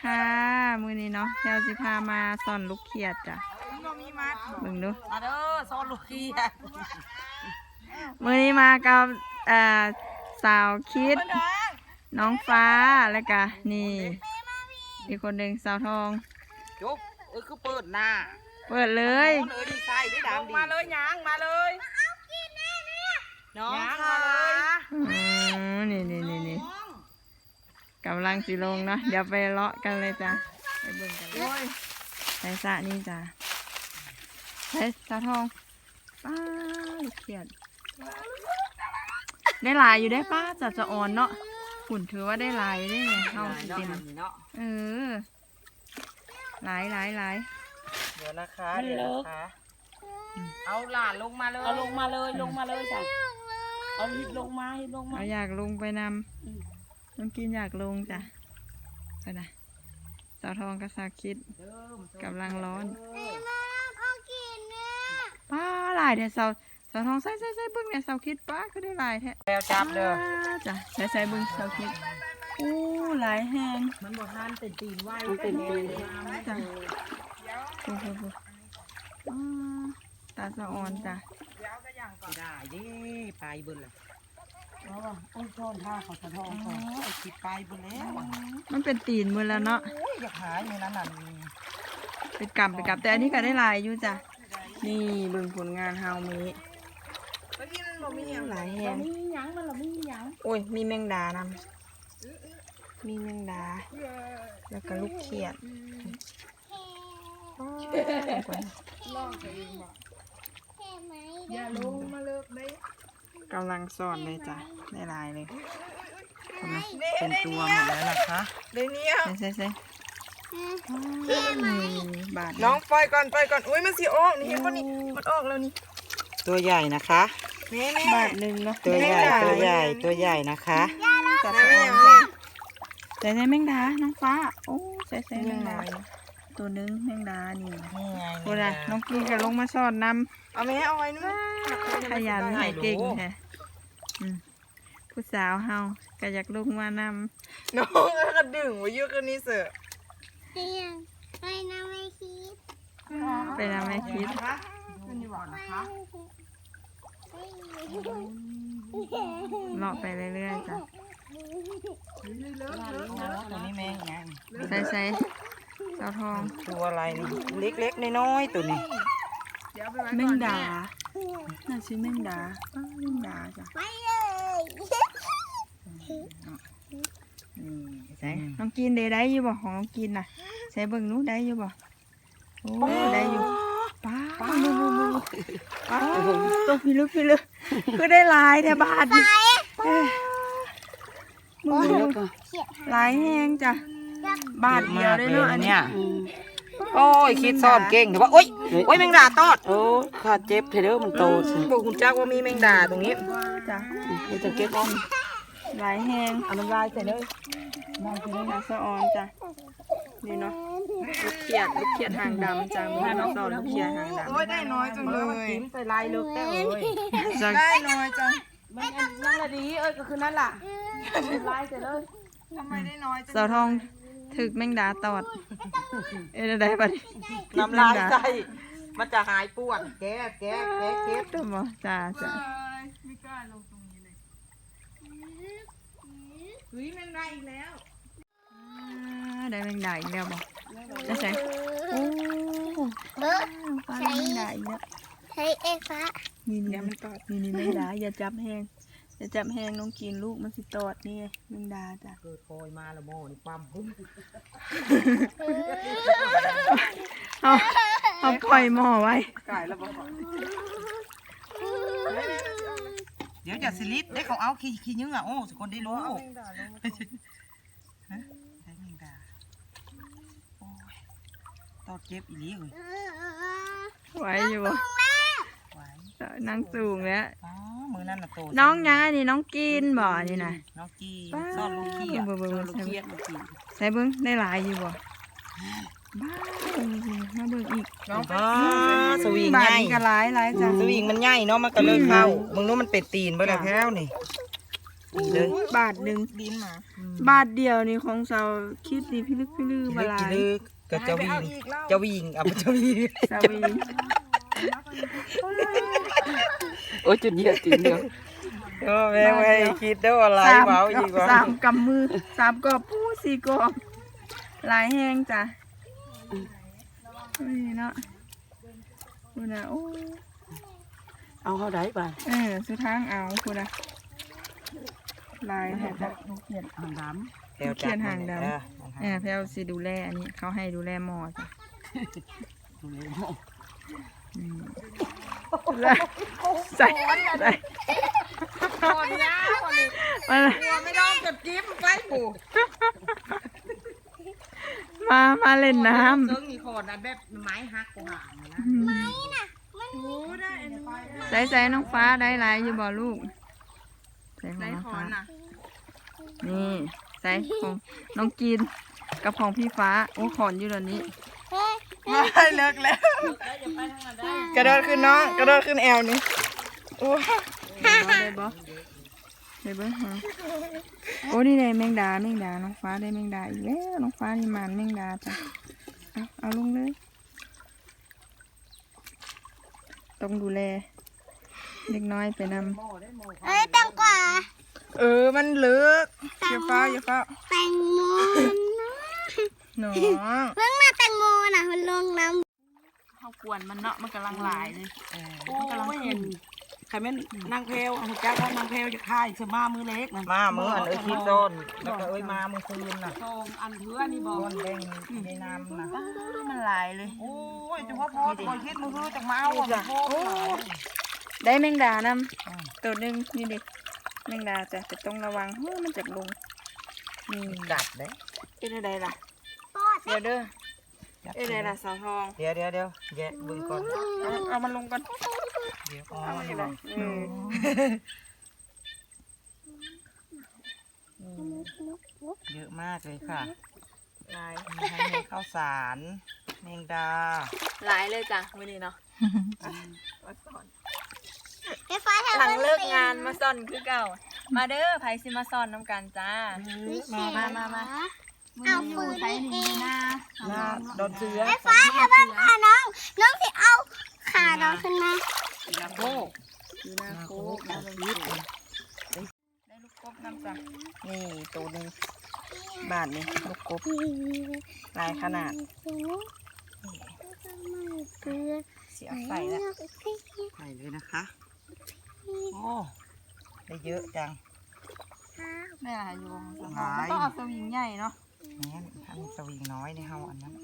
ค่ะ มือนี้เนาะแถวสิพามาสอนลูกเขียดจ้ะบ่มีมัดเบิ่งดูมาเด้อซอนลูกขี้มือนี้มากับเอ่อสาวคิด น้องฟ้าแล้วก็นี่ อีกคนหนึ่งสาวทองจบเออคือเปิดหน้าเปิดเลยเออดีใส่ได้ดำดีมาเลยยางมาเลยน้องค่ะอืมนี่นี่นี่นี่กำลังสิลงเนาะเดี๋ยวไปเลาะกันเลยจ้ะไปเบิ่งกันเลยใส่สระนี่จ้ะใส่สาวทองป้าลูกเขียด ได้หลายอยู่ได้ป้าจัดจะอ่อนเนาะหุ่นถือว่าได้หลายได้ไงเข้าสิเต็มเนาะเออหลายหลายหลายเดี๋ยวนะคะเดี๋ยวนะคะ เอาหลานลงมาเลยเอาลงมาเลยลงมาเลยจ้ะเอาหิบลงมาหิบลงมาเอาอยากลงไปนอืมำ น้องกินอยากลงจ้ะไปนะสาวทองกับสาวคิดกำลังร้อนป้าหลายแต่สาวสาวทองใส่ใส่ใส่เบิ้งเนี่ยสาวคิดป้าก็ได้หลายแท้แล้วจับเด้อป้าจ้ะใส่ใส่เบิ้งสาวคิดอู้หลายแหงมันบ่ทันเป็นตีนไหวมันเป็นปีนจ้ะโอ้โหอ่าตาสะออนจ้ะได้ดิไปเบิ่นล่ะเอาว่ะ โอ้ยช้อนท่าเขาสะท้องโอ้ก่อนยคิดไปเบิ่นแล้วมันเป็นตีนมือแล้วเนาะโอ้ยอยากหายในนั้นน่ะเป็นกำเป็นกำแต่อันนี้ก็ได้หลายอยู่จ้ะนี่เบิ่งผลงานเฮามีเมื่อกี้มันบ่มีหยังหลายแหเรางไม่มีหยังมันเราไม่มีหยังโอ้ยมีแมงดานำมีแมงดา แล้วก็ลูกเขียดกำลังสอนเลยจ้ะได้หลายเลยเห็นไหมเป็นตัวหมดแล้วนะคะเดี๋ยวนี้ใช่ใช่บาทน้องปล่อยก่อนปล่อยก่อนอุ้ยมันสิออกนี่เห็นบ่นี่มันออกแล้วนี่ตัวใหญ่นะคะแม่แม่บาทหนึ่งเนาะตัวใหญ่ตัวใหญ่ตัวใหญ่นะคะจัดแม่สะไม่อยันงแม่ใส่ใส่แมงดาน้องฟ้าโอ้ใส่ใส่แมงดาตัวหนึงแมงดานี่นี่ไงโอ้ยน้องกีก็ลงมาสอนนำเอาแม่เอาไว้นู่นขยันให้เก่งแท้อืม ผู้สาวเฮาก็อยากลงมานน้องก็ดึงไว้เยอะกันนี่เสือเตียงไม่นะไม่คิดำไปนำแม่คิดนะคะขึ้นอยู่บ่อนะคะเลาะไปเรื่อยๆจ้ะตัวนี้แม่งไงใส่ใส่สาวทองตัวอะไรนี่เล็กๆน้อยๆตัวนี้ แมงดาน่าชื่อแมงดาอ้าวแมงดาจ้ะไปเลยนี่ใช่น้องกินเดได้อยู่บ่ของน้องกินน่ะใส่เบิ่งหนู้ได้อยู่บ่โอ้ได้อยู่ป้าป้าดูดูดูป้าตัวพิลึกพิลึกคือได้หลายแต่บาทดิเอ้ยมึงดูหลายแหงจ้ะบาทเดียวได้เนาะอันเนี้ยย โอ้ยคิดซ่อนเก่งแต่ว่าโอ้ยโอ้ยแมงดาตอดโอ้ขาดเจ็บเถอะเด้อมันโตสิบอกคุณจักว่ามีแมงดาตรงนี้จ้ะเดี๋ยวจะเก็บอ้อมหลายแหงเอาน้ำลายใส่เลยมองคือนาสะออนจ้ะนี่เนาะลูกเขียดลูกเขียดหางดำจ้ะมีน้องสอนลูกเขียดหางดำโอ้ยได้น้อยจังเลยจิ้มใส่ลายลึกได้เลยจ้ะได้น้อยจังมันอันนั่นละดีเอ้ยก็คือนั่นล่ะเป็นลายแต่เลยทำไมได้น้อยจังสาวทอง ถึกแมงดาตอด เอ้ยได้ปะนี่น้ำลายใส่มันจะหายปวดแก้แก้แก้เก็บตัวบ่จ้าจ้าเฮ้ยแมงดาอีกแล้วอ่าได้แมงดาอีกแล้วบ่จะใส่โอ้เบิร์ดฟ้าได้แมงดาอีกแล้วใช้เอฟ้านี่นี่มันตอดนี่นี่แมงดาอย่าจับแห้ง อย่าจับแห้งน้องกินลูกมันสิตอดนี่ไงแมงดาจ้ะเกิดโอยมาแล้วโมนี่ความพุ่งเอาเอาปล่อยหม้อไว้กายแล้วบอกเดี๋ยวจะสลิปได้เขาเอาขี้ขี้ยึงอะโอ้สคนได้รู้ฮะได้แมงดาโอ้ยตอดเจ็บอีหลีเลยไว้อยู่บ่ ไหวนั่งสูงแล้วอ๋อมือนั่นน่ะโตน้องยังอันนี้น้องกินบ่อันนี่นะน้องกีป้าซ่อนลูกขี้อะเบิ่งเบิ่งซ่อนลูกขี้อะลูกขี้ใส่เบิ้งได้หลายอยู่บ่บ้าเบิ่งสิมาเบิ่งอีกน้องสวิงบาทใหญ่นี้ก็หลายหลายจ้ะสวิงมันใหญ่เนาะมันก็เลยเข้ามึงรู้มันเป็ดตีนเบ่แล้วแพ้วนี่ดีเลยบาทหนึ่งดินมาบาทเดียวนี่ของเราคิดดีพี่ลึกพี่ลือกิมาลึกหลากิยลึกก็จะวิ่งจะวิ่งเอาไปจะวิ่งสาวี โอ้ยจุดเดียวจุดเดียวก็แม่ไม่คิดได้ว่าอะไรสามเบาอีกว่าสามกำมือสามกอบปูสี่กอบหลายแห้งจ้ะนี่เนาะคุณนะโอ้เอาเขาได้ไปเออสุดทางเอาคุณนะลายแท้จ้ะเขียนอ่างดแถวจับนั่นแหละเออเออแพลวสิดูแลอันนี้เขาให้ดูแลหมอจ้ะำดูเลยโม่อืมแล้ว ใส่ใส่คนยาคนนี้มาไม่ต้องกับจิ๊บใกล้ปู่มามาเล่นน้เซิงมีคนนะแบบไม้หักกูหางนะำรู้ได้ใส่ใส่น้องฟ้าได้หลายอยู่บ่ลูกใส่ของได้น้องคอฟ้านน่ะนี่ใส่ของน้องกินกับของพี่ฟ้าโอ้ขอนอยู่ตอนนี้ เฮ้ยไม่เลิกแล้ว กระโดดขึ้นน้อง กระโดดขึ้นแอวนี่โอ้ได้บ่ได้บ่ได้เบ่ฮะโอ้นี่ได้แมงดาแมงดาน้องฟ้าได้แมงดาอีกแล้วน้องฟ้านี่หมานแมงดาจ้ะเอาเอาลงเลยต้องดูแลเด็กน้อยไปนำเอ้ยแตงกวาเออมันเลิกอย่าเฝ้าอย่าเฝ้าแตงโมนะน้องเพิ่งมาแตงโม น่ะมันลงน้เขากวนมันเนาะมันกำลังหลายเลยโอ้ยเห็นใครแม่นนางเพลวเอาจ้าว่านางเพลวจะฆ่าอีกสมามือเล็กนะมามืออันเอ้ยคิดต้นแล้วก็เอ้ยมามือคืนน่ะทองอันเถื่อนี่บอกต้นแดงในน้ำน่ะมันหลายเลยโอ้ยจังว่าพอคอยคิดมือคือจังมาเอาอะโอ้ยได้แมงดานำตัวหนึ่งนี่ดิแมงดาจ้ะแต่ต้องระวังเฮ้ยมันจะลงนี่กัดเด้เป็นอะไรล่ะำปอดเดี๋ยวเด้อ เอ้ยอะไรล่ะสาวทองเดี๋ยวเดี๋ยวเดี๋ยวแยะเบึงก่อนเอาเอามันลงก่อนเดี๋ยวอ๋อเอามันนี่เลบ่ยเออเยอะมากเลยค่ะหลายมีทั้งเมข้าวสารแมงดาหลายเลยจ้ะมื้อนี้เนาะไฟฟ้าทำหลังเลิกงานมาซ่อนคือเก่า มาเด้อไผสิมาซ่อนน้ำกันจ้า มามามามา มื้เอานี้ปืนใช้หนีเองหน้าหน้าโดนเสือไฟฟ้าทำบ้านค่ะน้อง น้องสิเอาขาน้องขึ้นมาโอ้อยู่หน้าโคกหน้าบังคับได้ลูกกบน้ำจ้ะนี่ตัวหนึงบาทนี่ลูกกบลายขนาดเสียใส่แล้วใส่เลยนะคะ โอ้ได้เยอะจังได้หลายอยู่จ้ะหลายต้องเอาสวิงใหญ่เนาะ นี่นอันสวิงน้อยในเฮาอันนั้น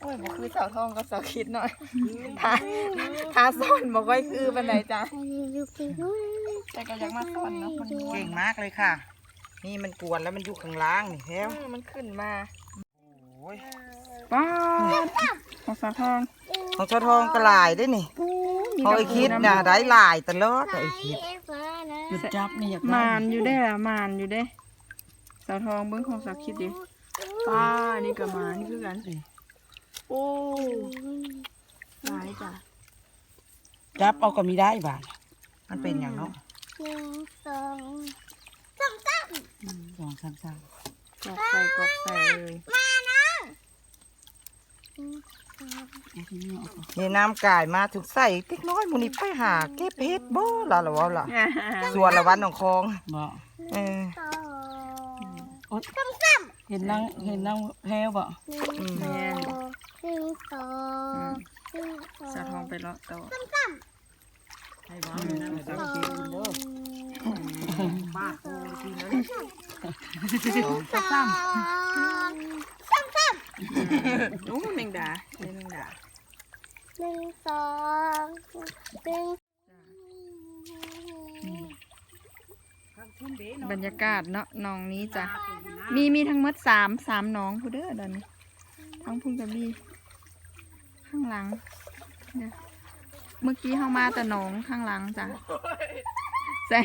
โอ้ยบ่คือสาวทองกับสาวคิดหน่อยทาทาซ่อนบ่ค่อยคือเปานใดจ้ะแต่ก็ยากมาซ่อนเนาะมันเก่งมากเลยค่ะ นี่มันกวนแล้วมันอยู่ข้างล่างนี่แท้วมันขึ้นมา โอ้ยป้าของสาวทอง ของชาวทองก็หลายได้นี่ของไอ้คิดน่ะได้หลายตลอดไอ้คิดจุดจับนี่อยากมานอยู่ได้ละมานอยู่ได้สาวทองเบิ้งของสาวคิดดิป้านี่ก็มานี่คือกันโอ้หลายจ้ะจับเอาก็มีได้บ้านมันเป็นอย่างเนาะหนึ่งสองสองสามสามกอกใส่กอกใส่เลยมาน้องเอาที่ นี่เอาก่อนนี่น้ำกายมาถึงใส่เล็กน้อยมูนี่ไปหาเก็บเฮ็ดบ่ล่ะล่ะว่าล่ะส่วนละวันของคองบอกเออสองโอ๊ยเห็นนางเห็นนางแพลวบ่หนึ่งสองหนึ่งสองหนึ่งสองสาวทองไปเลาะต่อใช่บ้านนั่งสังเกตดูเด้อบ้าโอ้ทีนั้นสองส องสามสามโอ้แมงดาเล่นแมงดาหนึ่งสองหนึ่งบรรยากาศเนาะหนองนี้จ้ะมีมีทั้งหมดสามสามหนองผู้เด้อเดอนนี้ทั้งพุ่งกับมีข้างหลังเนี่ยเมื่อกี้เข้ามาแต่หนองข้างหลังจ้ะใส่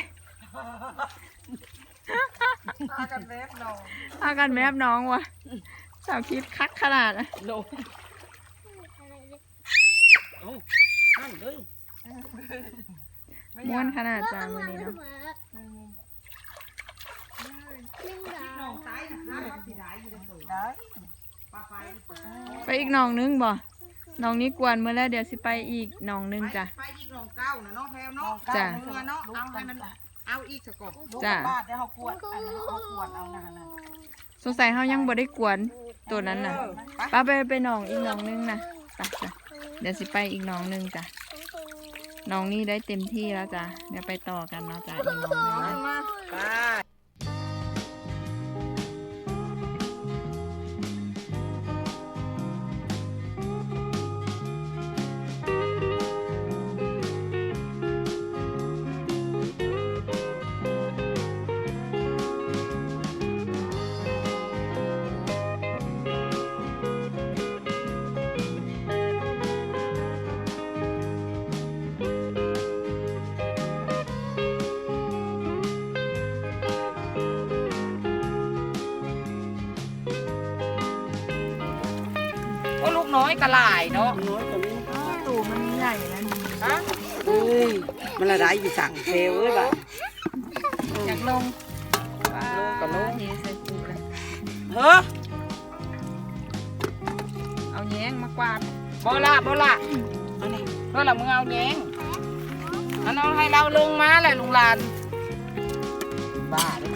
พากันแวบนองพากันแมบน้องวะ สาวคิดคักขนาดนะโลโอ้นั่นเลยม้วนขนาดจ้ามือนี้เนาะน้องตายนะคะสิได้อยู่ได้ได้ไปอีกหนองนึงบ่หนองนี้กวนเมื่อแล้วเดี๋ยวสิไปอีกหนองนึงจ้ะไปอีกน้องเก้านะน้องแพลวเนาะจ้ะเมื่อเนาะเอาให้มันเอาอีกสักก่อนจ้ะบ้านเดี๋ยวเขากวดอันนั้นเขากวดเอานะฮะนะสงสัยเฮายังบ่ได้กวน ตัวนั้นน่ะป้าไปไปหนองอีกหนองนึงนะไปจ้ะเดี๋ยวสิไปอีกหนองนึงจ้ะหนองนี้ได้เต็มที่แล้วจ้ะเดี๋ยวไปต่อกันเนาะจ้ะอีกหนองนึงนะ ไป อยกระหลายเนาะน้อยกว่านี้ตูมันใหญ่แล้วนี่ฮะเฮ้ยมันละได้อยู่สั่งเทวเอ้ยบ่ะอยากลงลงกับลงเทใส่ปูเลยเฮ้อเอาแย้งมากวาดบ่ละบ่ละอันนี้เพื่อละมึงเอาแยงอันเอาให้เราลงมาแหละลุงลานบ้าเลย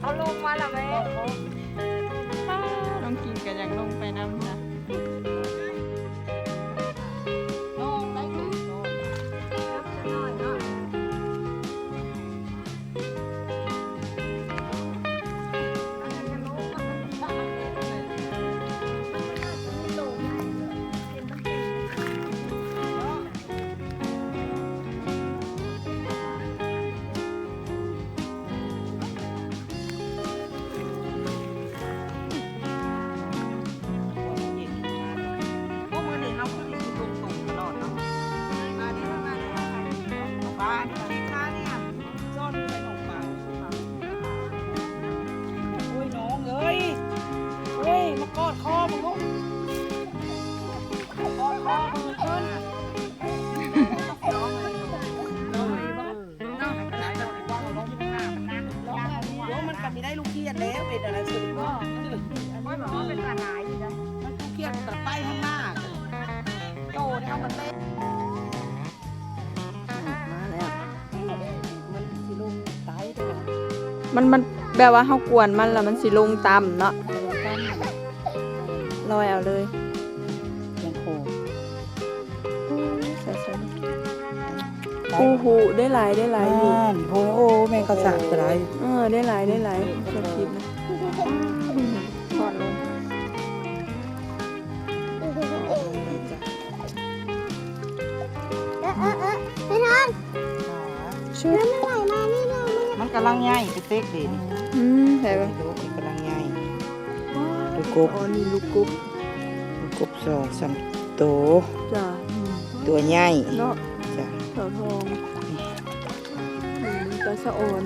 เอาลงมาละแม่น้อง กินกันอยากลงไปน้ำนะ ไรสุดก็ไม่บอกว่าเป็นปลาไหลอยู่นะมันลูกเกียดแต่ไปข้างหน้าโตเนี่ยเอามันเต้นมาแล้วมันสิลงตายไปแล้วมันมันแบบว่าเฮากวนมันแล้วมันสิลงต่ำเนาะลอยเอาเลยยังโคใส่ใส่คู่หูได้หลายได้หลายอยู่โอ้โอ้แม่เขาสั่งอะไรเออได้หลายได้หลายชอบคิดนะ ชุดไม่ไหวมานี่นอนมันกำลังใหญ่ไปเต็กดิอืมใส่ไปดูมันกำลังใหญ่ลูกกบอ๋อนี่ลูกกุ๊บลูกกบสองสามตัวจ้ะอืมตัวใหญ่เนาะจ้ะเสาทองอืมตาสะออน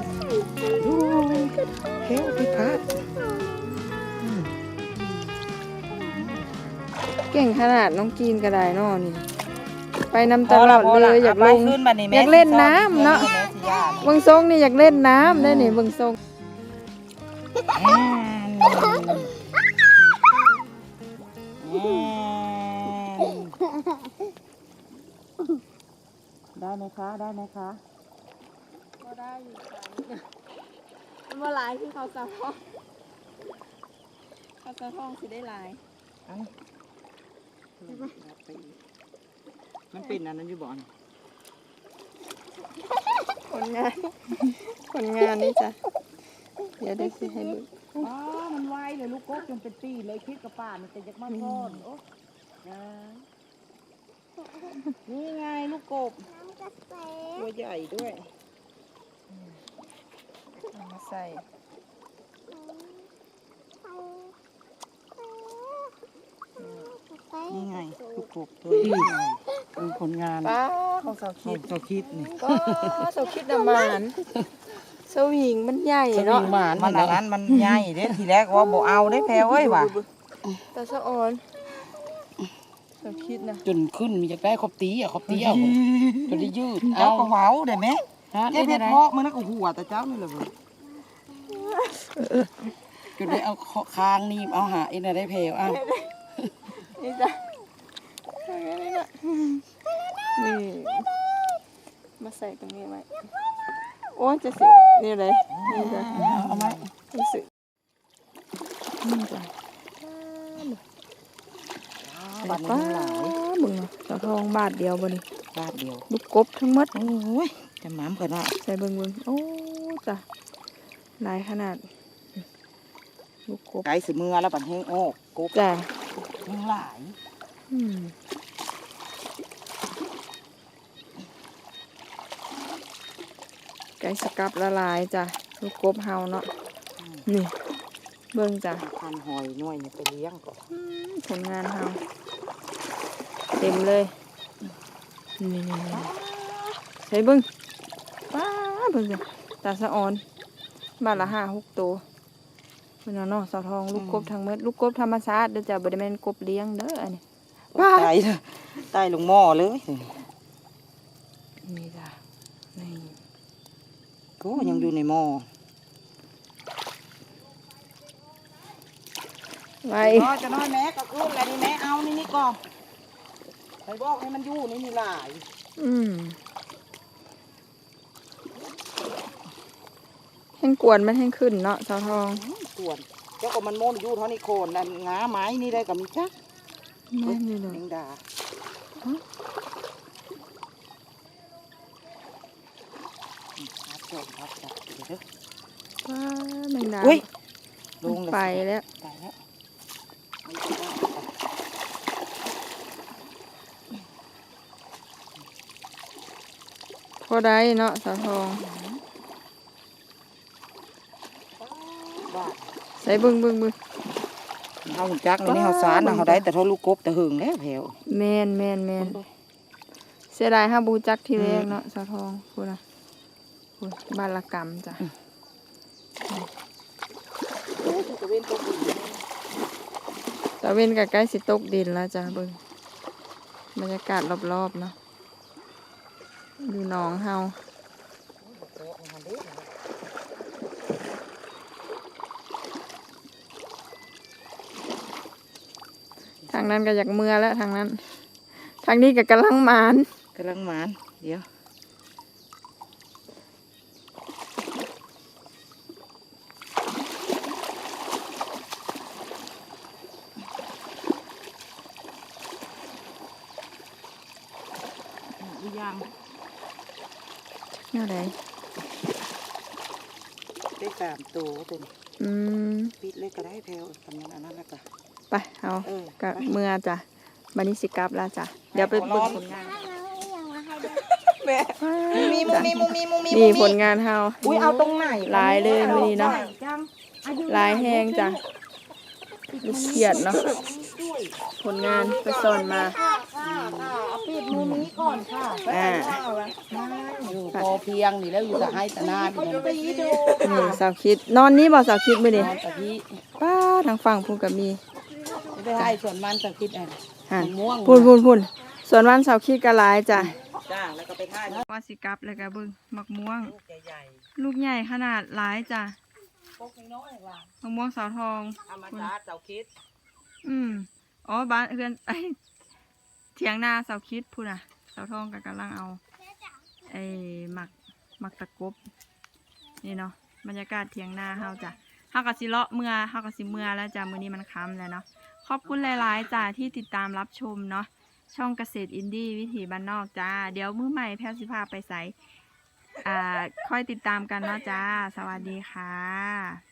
ดูเฮ้วพิพัฒน์เก่งขนาดน้องกีนก็ได้เนาะนี่ ไปนำตลอดเลยอยากลงอยากเล่นน้ำเนาะ เบิ่งทรงนี่อยากเล่นน้ำได้นี่เบิ่งทรงได้ไหมคะ ได้ไหมคะ ก็ได้อยู่ค่ะมันว่าลายที่เขาสะท้องเขาสะท้องสิได้ลายมันเป็นอันนั้นอยู่บ่อนผ ลงาน ผลงานนี่จ้ะ เดี๋ยวได้สิให้ดูอ๋อ มันไวเลยลูกกบจนเป็นปีเลยคิดกับป่ามันจะยักมาทอดโอ้นะนี่ไงลูกกบน้ำกระแสตัวใหญ่ด้วยเอามาใส่นี่ไงลูกกบตัวใหญ่เป็นผลงานป้า ของสาวเขาคิดเขาคิดนี่ก็สาวคิดน้ำมันสวิงมันใหญ่สวิเนาะงหมานมันอันนั้นมันใหญ่เด้ทีแรกว่าบ่เอาได้แพ้เอ้ยว่ะตาสะออนเราคิดนะจนขึ้นมีจะได้ครบตีอะครบตีเอาจนได้ยืดเจ้าเอาก็เว้าได้ไหมฮะเจ็ได้บได้เพาะมึงนั่นก็หัวแต่เจ้านี่แหละเว้ยจนได้เอาคางหนีบเอาหาเอ็นได้แผลเอานี่จ้ะ นี่นะนี่ มาใส่ตรงนี้ไว้ โอ้ยจะสินี่เลยนี่จ้ะเอาไหมรู้สึกนี่จ้ะบัดนี้ป้ามันหลายมึงเนาะเสาทองบาทเดียวบ่นี่บาทเดียวลูกกบทั้งหมดโอ้ยจะหมามกันว่าใส่เบิ่งเบิ่งโอ้จ้ะหลายขนาดลูกกบไก่สิมือแล้วบัดแห้งออกกบจ้ะยังหลายอืม ก่สกับละลายจ้ะลูกกบเฮาเนาะนี่ เบิ่งจ้ะพันหอยหน่วยเนี่ยไปเลี้ยงก่อนอืมผลงานเฮาเต็มเลยนี่ใส่เบิ่งป้าเบิ่งจ้ะตาสะออนบาทละห้าหกตัวเพิ่นเอาเนาะสาวทองลูกกบทั้งหมดลูกกบธรรมชาติเด้อจ้ะบ่ได้แม่นกบเลี้ยงเด้ออันนี้ว้ายตายเลยตายลงหม้อเลยนี่จ้ะนี่ ก็ยังอยู่ในหม้อไว้น้อยจะน้อยแม่ก็คืออะไรนี่แม่เอานี่นี่ก่อนไปบอกให้มันอยู่นี่นี่หลายอืมแห้งกวนมันแห้งขึ้นเนาะสาวทองส่วนเจ้าก็มันโม่นอยู่เท่านี้โคนนั่นงาไม้นี่ได้กับมีจักแม่นอยู่เลแมยงดา ครับจบครับจับเดี๋ยวเด้อว้าแมงดาอุ้ยลมันงเลยไปแล้วตายแล้วไม่ได้ว่าพอได้เนาะสาวทองบ้าใส่เบึ้งเบึ้งเบึ้งเฮาหุ่นจักนี่นี่เฮาสารนะเฮาได้แต่เท่าลูกกบแต่หึงแล้วแผวแมนแมนแมนเสียดายห้าบูจักทีแรกเนาะสาวทองพูดนะพูด บานละกรรมจ้ะจะเว้นตกอีกตะเวนกับใกล้สิตกดินแล้วจ้ะเบึ้งบรรยากาศรอบๆเนาะดูหนองเฮาทางนั้นก็อยากเมื่อแล้วทางนั้น ทางนี้ก็กำลังมานกำลังหมาน เดี๋ยวอีหยัง แน่าได ได้สาม ตัวตัวนี้อืมปิดเลยก็ได้แพลวทำนั้นอันนั้นแล้วก็ไปเอาเออก็ไป เมื่อจ้ะบันนี้สิกลับแล้วจ้ะเดี๋ยวไปเบิ่งผลงานแม่มีมุมีมุมีมุมีนี่ผลงานเฮา อุ้ยเอาตรงไหนลายเลยมื้อนี้เนาะจังลายแห้งจ้ะลูกเขียดเนาะผลงานไปสอนมาปิดมือนี้ก่อนค่ะอ่าอ ยู่พอเพียงนี่แล้วอยู่กับให้ตะนานอยู่ตีดูนี่สาวคิด นอนนี้บ่สาวคิดมื้อนี้นอนตะกี้ป้าทางฝั่งพูนก็มีไปให้ส่วนมันจะคิดอันหันม่วงพูนพูนพูนส่วนวันสาวคิดก็หลายจ้ะจ้าแล้วก็ไปท่ายว่าสิกลับแล้วก็เบิ่งมักม่วง ลูกใหญ่ลูกใหญ่ขนาดหลายจ้ะๆพกน้อยๆว่ะมะม่วงสาวทองธรรมชาติเจ้าคิด อืมอ๋อบ้านเพื่อนไอเถียงนาเสาคิดพูดน่ะเสาทองกับกำลังเอาไอ้หมักหมักตะกบนี่เนาะบรรยากาศเถียงนาเฮาจ้ะเฮากับสิเลาะเมื่อเฮากับสิเมื่อแล้วจ้ะมื้อนี้มันค่ำแล้วเนาะขอบคุณหลายๆจ้ะที่ติดตามรับชมเนาะช่องเกษตรอินดี้วิถีบ้านนอกจ้า เดี๋ยวมื้อใหม่แพรวสิพาไปใส่อ่าค่อยติดตามกันเนาะจ้า สวัสดีค่ะ